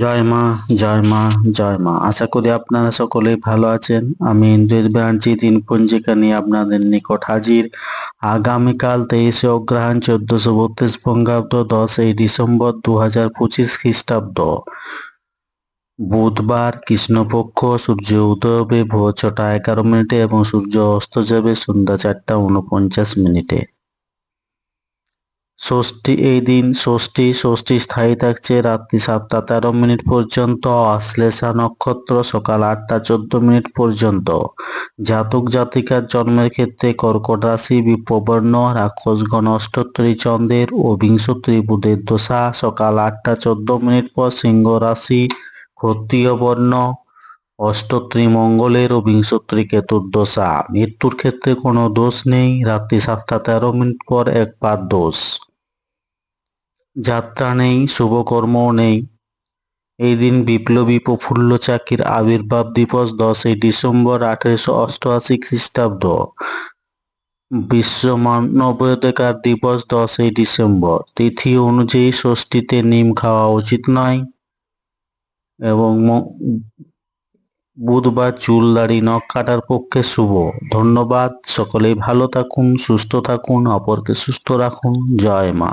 জয় মা জয় মা জয় মা। আশা করি আপনারা সকলেই ভালো আছেন। আমি ইন্দ্রিত ব্যানার্জি দিন পঞ্জিকা নিয়ে আপনাদের নিকট হাজির। আগামীকাল তেইশে অগ্রহায়ণ চোদ্দশো বত্রিশ বঙ্গাব্দ, দশই ডিসেম্বর দু হাজার পঁচিশ খ্রিস্টাব্দ। বুধবার কৃষ্ণপক্ষ, সূর্য উদয় হবে, ভোর ছটা এগারো মিনিটে এবং সূর্য অস্ত যাবে সন্ধ্যা চারটা উনপঞ্চাশ মিনিটে। ষষ্ঠী এই দিন ষষ্ঠী ষষ্ঠী স্থায়ী থাকছে রাত্রি সাতটা তেরো মিনিট পর্যন্ত আশ্লেষা নক্ষত্র সকাল আটটা চোদ্দ মিনিট পর্যন্ত। জাতক জাতিকার জন্মের ক্ষেত্রে কর্কট রাশি বিপ্রবর্ণ রাক্ষসগণ অষ্টোত্তরী চন্দ্রের ও বিংশোত্তরী বুধের দশা, সকাল আটটা চোদ্দ মিনিট পর সিংহ রাশি, ক্ষত্রিয় বর্ণ অষ্টত্রী মঙ্গলের ও বিংশোত্তরী কেতুর দশা। মৃত্যুর ক্ষেত্রে কোনো দোষ নেই, রাত্রি সাতটা তেরো মিনিট পর একবার দোষ। যাত্রা নেই, শুভকর্মও নেই। এই দিন বিপ্লবী প্রফুল্ল চাকির আবির্ভাব দিবস দশই ডিসেম্বর আঠেরোশো অষ্টআশি খ্রিস্টাব্দ। বিশ্ব মানবাধিকার দিবস দশই ডিসেম্বর। তিথি অনুযায়ী ষষ্ঠীতে নিম খাওয়া উচিত নয় এবং বুধবার চুল দাড়ি নখ কাটার পক্ষে শুভ। ধন্যবাদ। সকলেই ভালো থাকুন, সুস্থ থাকুন, অপরকে সুস্থ রাখুন। জয় মা।